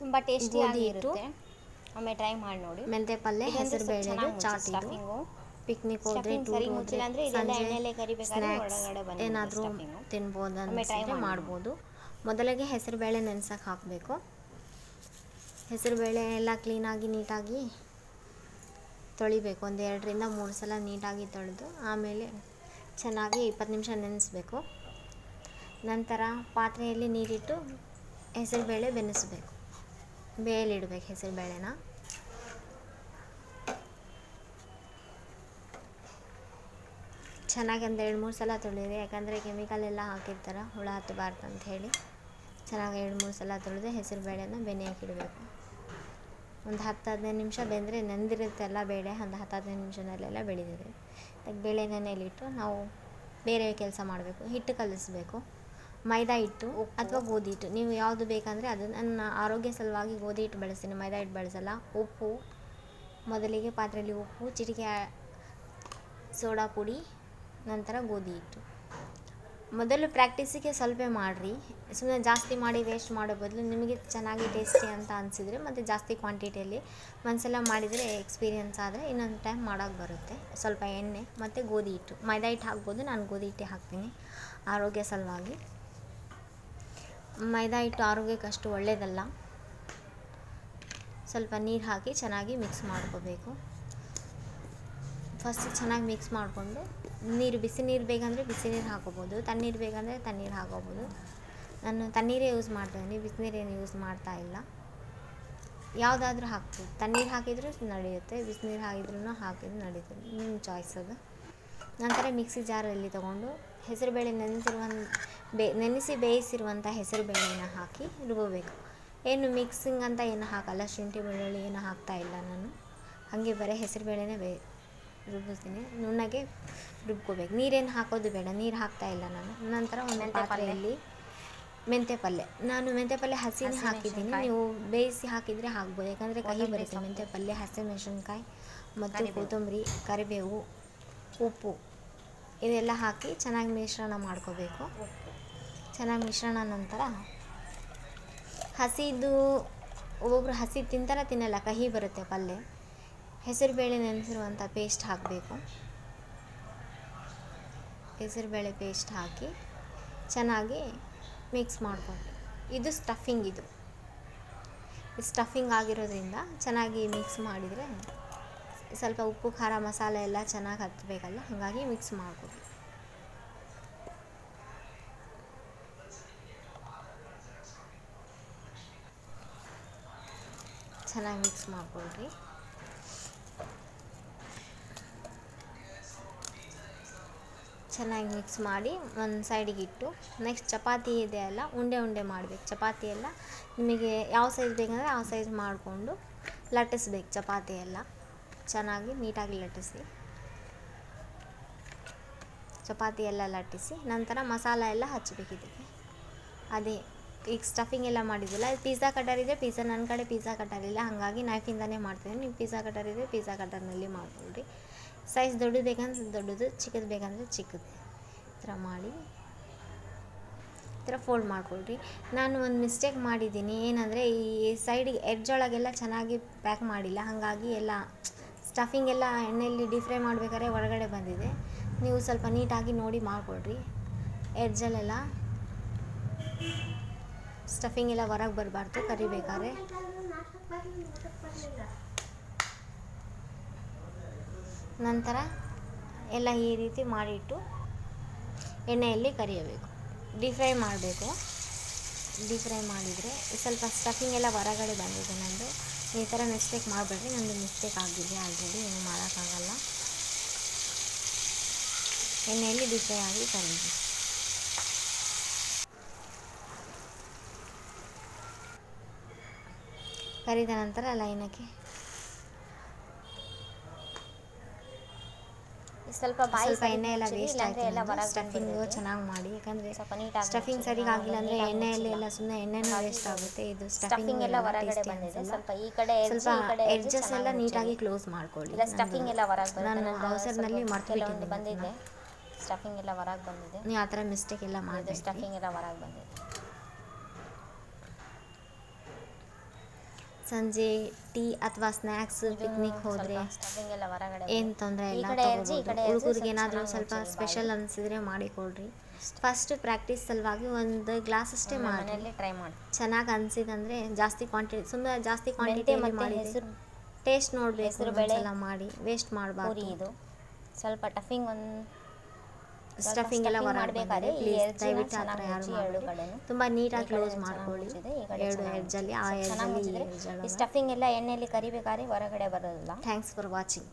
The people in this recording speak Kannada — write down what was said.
ತುಂಬ ಟೇಸ್ಟಿ ಆಗಿರುತ್ತೆ. ಒಮ್ಮೆ ಟ್ರೈ ಮಾಡಿ ನೋಡಿ. ಮೆಂತೆ ಪಲ್ಯ ಹೆಸರು ಬೇಳೆ ಚಾಟ್ ಇದು ಪಿಕ್ನಿಕ್ ಹೋದ್ರೆ ಟೂರ್ ಹೋದ್ರೆ ಇದೆಲ್ಲ ಸಂಜೆ ಎಣ್ಣೆಲೆ ಕರಿಬೇಕಾದ್ರೆ ಸ್ನ್ಯಾಕ್ಸ್ ಏನಾದರೂ. ತಿನ್ಬೋದು ಅನಿಸಿದ್ರೆ ಮಾಡ್ಬೋದು. ಮೊದಲಿಗೆ ಹೆಸರು ಬೇಳೆ ನೆನೆಸಕ್ಕೆ ಹಾಕಬೇಕು. ಹೆಸರು ಬೇಳೆ ಎಲ್ಲ ಕ್ಲೀನಾಗಿ ನೀಟಾಗಿ ತೊಳಿಬೇಕು. ಒಂದು ಎರಡರಿಂದ ಮೂರು ಸಲ ನೀಟಾಗಿ ತೊಳೆದು ಆಮೇಲೆ ಚೆನ್ನಾಗಿ ಇಪ್ಪತ್ತು ನಿಮಿಷ ನೆನೆಸ್ಬೇಕು. ನಂತರ ಪಾತ್ರೆಯಲ್ಲಿ ನೀರಿಟ್ಟು ಹೆಸರುಬೇಳೆ ಬೆನೆಸಬೇಕು ಬೇಯಲಿಡ್ಬೇಕು ಹೆಸರು ಬೇಳೆನ. ಚೆನ್ನಾಗಿ ಒಂದು ಎರಡು ಮೂರು ಸಲ ತೊಳೆಯಿರಿ, ಯಾಕಂದರೆ ಕೆಮಿಕಲ್ ಎಲ್ಲ ಹಾಕಿರ್ತಾರೆ, ಹುಳ ಹತ್ತಬಾರ್ದು ಅಂತ ಹೇಳಿ. ಚೆನ್ನಾಗಿ ಎರಡು ಮೂರು ಸಲ ತೊಳೆದು ಹೆಸರು ಬೇಳೆನ ಬೆನೆ ಹಾಕಿಡಬೇಕು. ಒಂದು ಹತ್ತು ಹದಿನೈದು ನಿಮಿಷ ಬೆಂದರೆ ನೆಂದಿರುತ್ತೆಲ್ಲ ಬೇಳೆ, ಒಂದು ಹತ್ತು ಹದಿನೈದು ನಿಮಿಷದಲ್ಲೆಲ್ಲ ಬೆಳೆದಿದೆ. ಬೇಳೆ ನೆನೆಯಲ್ಲಿಟ್ಟು ನಾವು ಬೇರೆ ಕೆಲಸ ಮಾಡಬೇಕು, ಹಿಟ್ಟು ಕಲಿಸ್ಬೇಕು. ಮೈದಾ ಹಿಟ್ಟು ಅಥವಾ ಗೋಧಿ ಹಿಟ್ಟು. ನೀವು ಯಾವುದು ಬೇಕಂದರೆ ಅದು ನನ್ನ ಆರೋಗ್ಯ ಸಲುವಾಗಿ ಗೋಧಿ ಹಿಟ್ಟು ಬಳಸ್ತೀನಿ. ಮೈದಾ ಹಿಟ್ಟು ಬಳಸಲ್ಲ. ಉಪ್ಪು. ಮೊದಲಿಗೆ ಪಾತ್ರೆಯಲ್ಲಿ ಉಪ್ಪು ಚಿಟಿಕೆ ಸೋಡಾ ಪುಡಿ ನಂತರ ಗೋಧಿ ಹಿಟ್ಟು. ಮೊದಲು ಪ್ರಾಕ್ಟೀಸಿಗೆ ಸ್ವಲ್ಪ ಮಾಡಿರಿ. ಸುಮ್ಮನೆ ಜಾಸ್ತಿ ಮಾಡಿ ವೇಸ್ಟ್ ಮಾಡೋ ಬದಲು ನಿಮಗೆ ಚೆನ್ನಾಗಿ ಟೇಸ್ಟಿ ಅಂತ ಅನಿಸಿದರೆ ಮತ್ತು ಜಾಸ್ತಿ ಕ್ವಾಂಟಿಟಿಯಲ್ಲಿ ಒಂದ್ಸಲ ಮಾಡಿದರೆ ಎಕ್ಸ್ಪೀರಿಯನ್ಸ್ ಆದರೆ ಇನ್ನೊಂದು ಟೈಮ್ ಮಾಡೋಕ್ಕೆ ಬರುತ್ತೆ. ಸ್ವಲ್ಪ ಎಣ್ಣೆ ಮತ್ತು ಗೋಧಿ ಹಿಟ್ಟು. ಮೈದಾ ಹಿಟ್ಟು ಹಾಕ್ಬೋದು. ನಾನು ಗೋಧಿ ಹಿಟ್ಟೆ ಹಾಕ್ತೀನಿ. ಆರೋಗ್ಯ ಸಲುವಾಗಿ. ಮೈದಾ ಹಿಟ್ಟು ಆರೋಗ್ಯಕ್ಕೆ ಅಷ್ಟು ಒಳ್ಳೆಯದಲ್ಲ ಸ್ವಲ್ಪ ನೀರು ಹಾಕಿ ಚೆನ್ನಾಗಿ ಮಿಕ್ಸ್ ಮಾಡ್ಕೋಬೇಕು. ಫಸ್ಟ್ ಚೆನ್ನಾಗಿ ಮಿಕ್ಸ್ ಮಾಡಿಕೊಂಡು ನೀರು, ಬಿಸಿ ನೀರು ಬೇಕಂದರೆ ಬಿಸಿ ನೀರು ಹಾಕೋಬೋದು, ತಣ್ಣೀರು ಬೇಕಂದರೆ ತಣ್ಣೀರು ಹಾಕೋಬೋದು. ನಾನು ತಣ್ಣೀರೇ ಯೂಸ್ ಮಾಡ್ತಾಯಿದ್ದೀನಿ ಬಿಸಿನೀರೇನು ಯೂಸ್ ಮಾಡ್ತಾ ಇಲ್ಲ. ಯಾವುದಾದ್ರೂ ಹಾಕ್ಬೋದು. ತಣ್ಣೀರು ಹಾಕಿದರೂ ನಡೆಯುತ್ತೆ ಬಿಸಿನೀರು ಹಾಕಿದ್ರೂ ಹಾಕಿದ್ರು ನಡೀತದೆ. ನಿಮ್ಮ ಚಾಯ್ಸ್ ಅದು. ನಂತರ ಮಿಕ್ಸಿ ಜಾರಲ್ಲಿ ತೊಗೊಂಡು ಹೆಸರುಬೇಳೆ ನೆನೆಸಿರುವ ಬೇ ನೆನೆಸಿ ಬೇಯಿಸಿರುವಂಥ ಹೆಸರುಬೇಳೆನ ಹಾಕಿ ರುಬ್ಬಬೇಕು. ಏನು ಮಿಕ್ಸಿಂಗ್ ಅಂತ ಏನು ಹಾಕಲ್ಲ ಶುಂಠಿ ಬೆಳ್ಳುಳ್ಳಿ ಏನು ಹಾಕ್ತಾ ಇಲ್ಲ ನಾನು. ಹಾಗೆ ಬರೀ ಹೆಸರುಬೇಳೆನೇ ಬೇ ರುಬ್ಬಿಸ್ತೀನಿ. ನುಣ್ಣಗೆ ರುಬ್ಕೋಬೇಕು. ನೀರೇನು ಹಾಕೋದು ಬೇಡ ನೀರು ಹಾಕ್ತಾ ಇಲ್ಲ ನಾನು. ನಂತರ ಒಂದು. ಪಾತ್ರೆಯಲ್ಲಿ ಮೆಂತ್ಯ ಪಲ್ಯ ನಾನು ಮೆಂತ್ಯ ಪಲ್ಯ ಹಸಿನೇ ಹಾಕಿದ್ದೀನಿ. ನೀವು ಬೇಯಿಸಿ ಹಾಕಿದರೆ ಹಾಕ್ಬೋದು. ಯಾಕಂದರೆ ಕಹಿ ಬರುತ್ತೆ. ಮೆಂತ್ಯ ಪಲ್ಯ ಹಸಿಮೆಣಸಿನ್ಕಾಯಿ ಮತ್ತು. ಕೊತ್ತಂಬರಿ ಕರಿಬೇವು ಉಪ್ಪು. ಇದೆಲ್ಲ ಹಾಕಿ ಚೆನ್ನಾಗಿ ಮಿಶ್ರಣ ಮಾಡ್ಕೋಬೇಕು. ಚೆನ್ನಾಗಿ ಮಿಶ್ರಣ ನಂತರ ಹಸಿದು ಒಬ್ಬೊಬ್ರು ಹಸಿ ತಿಂತಾರೆ, ತಿನ್ನಲ್ಲ, ಕಹಿ ಬರುತ್ತೆ ಪಲ್ಯ ಹೆಸರುಬೇಳೆ ನೆನೆಸಿರುವಂಥ ಪೇಸ್ಟ್ ಹಾಕಬೇಕು. ಹೆಸರುಬೇಳೆ ಪೇಸ್ಟ್ ಹಾಕಿ ಚೆನ್ನಾಗಿ ಮಿಕ್ಸ್ ಮಾಡ್ಕೊಂಡು. ಇದು ಸ್ಟಫಿಂಗ್ ಇದು. ಸ್ಟಫಿಂಗ್ ಆಗಿರೋದ್ರಿಂದ ಚೆನ್ನಾಗಿ ಮಿಕ್ಸ್ ಮಾಡಿದರೆ ಸ್ವಲ್ಪ ಉಪ್ಪು, ಖಾರ ಮಸಾಲೆ ಎಲ್ಲ ಚೆನ್ನಾಗಿ ಹತ್ತಬೇಕಲ್ಲ ಹಾಗಾಗಿ ಮಿಕ್ಸ್ ಮಾಡ್ಕೊಬೇಕು ಚೆನ್ನಾಗಿ ಮಿಕ್ಸ್ ಮಾಡ್ಕೊಳ್ರಿ. ಚೆನ್ನಾಗಿ ಮಿಕ್ಸ್ ಮಾಡಿ ಒಂದು ಸೈಡಿಗೆ ಇಟ್ಟು ನೆಕ್ಸ್ಟ್ ಚಪಾತಿ ಇದೆ ಅಲ್ಲ, ಉಂಡೆ ಉಂಡೆ ಮಾಡಬೇಕು. ಚಪಾತಿ ಎಲ್ಲ ನಿಮಗೆ ಯಾವ ಸೈಜ್ ಬೇಕಂದರೆ ಆ ಸೈಜ್ ಮಾಡಿಕೊಂಡು ಲಟ್ಟಿಸ್ಬೇಕು ಚಪಾತಿ ಎಲ್ಲ. ಚೆನ್ನಾಗಿ ನೀಟಾಗಿ ಲಟ್ಟಿಸಿ. ಚಪಾತಿ ಎಲ್ಲ ಲಟ್ಟಿಸಿ, ನಂತರ ಮಸಾಲ ಎಲ್ಲ ಹಚ್ಚಬೇಕು ಇದಕ್ಕೆ. ಅದೇ, ಈಗ ಸ್ಟಫಿಂಗ್ ಎಲ್ಲ ಅದು ಪಿಜ್ಜಾ ಕಟರ್ ಇದೆ ಪಿಜ್ಜಾ ನನ್ನ ಕಡೆ ಪಿಜ್ಜಾ ಕಟರ್ ಇಲ್ಲ, ಹಾಗಾಗಿ ನೈಫಿಂದನೇ ಮಾಡ್ತೀನಿ ನೀವು ಪಿಜ್ಜಾ ಕಟರ್ ಇದೆ ಪಿಜ್ಜಾ ಕಟರ್ನಲ್ಲಿ ಮಾಡ್ಕೊಳ್ರಿ ಸೈಜ್ ದೊಡ್ಡದು ಬೇಕಂದ್ರೆ ದೊಡ್ಡದು, ಚಿಕ್ಕದು ಬೇಕಂದರೆ ಚಿಕ್ಕದು. ಈ ಥರ ಮಾಡಿ, ಈ ಥರ ಫೋಲ್ಡ್ ಮಾಡ್ಕೊಳ್ರಿ. ನಾನು ಒಂದು ಮಿಸ್ಟೇಕ್ ಮಾಡಿದ್ದೀನಿ, ಏನಂದರೆ ಈ ಸೈಡಿಗೆ ಎಡ್ಜ್ ಒಳಗೆಲ್ಲ ಚೆನ್ನಾಗಿ ಪ್ಯಾಕ್ ಮಾಡಿಲ್ಲ, ಹಾಗಾಗಿ ಎಲ್ಲ ಸ್ಟಫಿಂಗ್ ಎಲ್ಲ ಎಣ್ಣೆಯಲ್ಲಿ ಡೀಪ್ ಫ್ರೈ ಮಾಡ್ಬೇಕಾದ್ರೆ ಒಳಗಡೆ ಬಂದಿದೆ. ನೀವು ಸ್ವಲ್ಪ ನೀಟಾಗಿ ನೋಡಿ ಮಾಡಿಕೊಡ್ರಿ ಎಡ್ಜಲ್ಲೆಲ್ಲ ಸ್ಟಫಿಂಗ್ ಎಲ್ಲ ಹೊರಗೆ ಬರಬಾರ್ದು, ಕರಿಬೇಕಾದ್ರೆ. ನಂತರ ಎಲ್ಲ ಈ ರೀತಿ ಮಾಡಿಟ್ಟು ಎಣ್ಣೆಯಲ್ಲಿ ಕರಿಯಬೇಕು. ಡೀಪ್ ಫ್ರೈ ಮಾಡಬೇಕು. ಡೀಪ್ ಫ್ರೈ ಮಾಡಿದರೆ ಸ್ವಲ್ಪ ಸ್ಟಫಿಂಗ್ ಎಲ್ಲ ಹೊರಗಡೆ ಬಂದಿದೆ ನಂದು. ಈ ಥರ ಮಿಸ್ಟೇಕ್ ಮಾಡಬೇಡಿ ನಂದು ಮಿಸ್ಟೇಕ್ ಆಗಿದೆ ಆಲ್ರೆಡಿ ಏನು ಮಾಡೋಕ್ಕಾಗಲ್ಲ. ಎಣ್ಣೆಯಲ್ಲಿ ಬಿಸಿಯಾಗಿ ಕರೀರಿ. ಕರಿದ ನಂತರ ಲೈನಕ್ಕೆ ಸ್ವಲ್ಪ ಬಾಯಿ ಸ್ವಲ್ಪ ಎಣ್ಣೆ ಎಲ್ಲ ವೇಸ್ಟ್ ಆಯ್ತು ಎಲ್ಲ ಹೊರಗೆ ಸ್ಟಫಿಂಗು ಚೆನ್ನಾಗಿ ಮಾಡಿ ಯಾಕಂದ್ರೆ ಸ್ವಲ್ಪ ನೀಟಾಗಿ ಸ್ಟಫಿಂಗ್ ಸರಿ ಸರಿಗೆ ಆಗಿಲ್ಲ ಅಂದ್ರೆ ಎಣ್ಣೆಯಲ್ಲಿ ಎಲ್ಲ ಸುಮ್ಮನೆ ಎಣ್ಣೆನೂ ವೇಸ್ಟ್ ಆಗುತ್ತೆ ಇದು ಸ್ಟಫಿಂಗ್ ಎಲ್ಲ ಹೊರಗಡೆ ಬಂದಿದೆ ಸ್ವಲ್ಪ ಈ ಕಡೆ ಸ್ವಲ್ಪ ಈ ಕಡೆ edge ಎಡ್ಜಸ್ ಎಲ್ಲ ನೀಟಾಗಿ ಕ್ಲೋಸ್ ಮಾಡ್ಕೊಳ್ಳಿ. ಇಲ್ಲ ಸ್ಟಫಿಂಗ್ ಎಲ್ಲ ಹೊರಗೆ ಬಂದಿದೆ ನಾನು ಹೌಸರ್ನಲ್ಲಿ ಮರ್ತು ಬಂದಿದೆ. ಸ್ಟಫಿಂಗ್ ಎಲ್ಲ ಹೊರಗೆ ಬಂದಿದೆ. ನೀವು ಆ ಥರ ಮಿಸ್ಟೇಕ್ ಎಲ್ಲ ಮಾಡಿದೆ ಸ್ಟಫಿಂಗ್ ಎಲ್ಲ ಹೊರಗೆ ಬಂದಿದೆ. ಸಂಜೆ ಟೀ ಅಥವಾ ಸ್ನ್ಯಾಕ್ಸ್ ಪಿಕ್ನಿಕ್ ಹೋದ್ರೆ ಏನ್ ತೊಂದರೆ ಇಲ್ಲ ಹುಡುಗರಿಗೆ ಏನಾದರೂ ಸ್ವಲ್ಪ ಸ್ಪೆಷಲ್ ಅನ್ಸಿದ್ರೆ ಮಾಡಿಕೊಡ್ರಿ. ಫಸ್ಟ್ ಪ್ರಾಕ್ಟೀಸ್ ಸಲುವಾಗಿ ಒಂದು ಗ್ಲಾಸ್ ಅಷ್ಟೇ ಮಾಡಿ ಟ್ರೈ ಮಾಡಿ. ಚೆನ್ನಾಗಿ ಅನ್ಸಿದಂದ್ರೆ ಜಾಸ್ತಿ ಕ್ವಾಂಟಿಟಿ ಸುಮ್ಮನೆ ಜಾಸ್ತಿ ಕ್ವಾಂಟಿಟಿ ಮಾಡಿ ಟೇಸ್ಟ್ ನೋಡಬೇಕು ಬೆಳೆ ಎಲ್ಲ ಮಾಡಿ ವೇಸ್ಟ್ ಮಾಡಬಾರ್ದು. ಇದು. ಸ್ವಲ್ಪ ಟಫಿಂಗ್ ಒಂದು ಸ್ಟಫಿಂಗ್ ಎಲ್ಲ ಮಾಡಬೇಕಾದ್ರೆ ದಯವಿಟ್ಟು ಆ ಥರ ಯಾರು ತುಂಬಾ ಮಾಡಬೇಡಿ. ತುಂಬ ನೀಟಾಗಿ ಕ್ಲೋಸ್ ಮಾಡ್ಕೊಳ್ಳಿ. ಈ ಕಡೆ ಎರಡು ಎಡ್ಜಲ್ಲಿ ಆ ಎಡ್ಜಲ್ಲಿ ಸ್ಟಫಿಂಗ್ ಎಲ್ಲ ಎಣ್ಣೆಯಲ್ಲಿ ಕರಿಬೇಕಾದ್ರೆ ಹೊರಗಡೆ ಬರೋದಿಲ್ಲ. Thanks for watching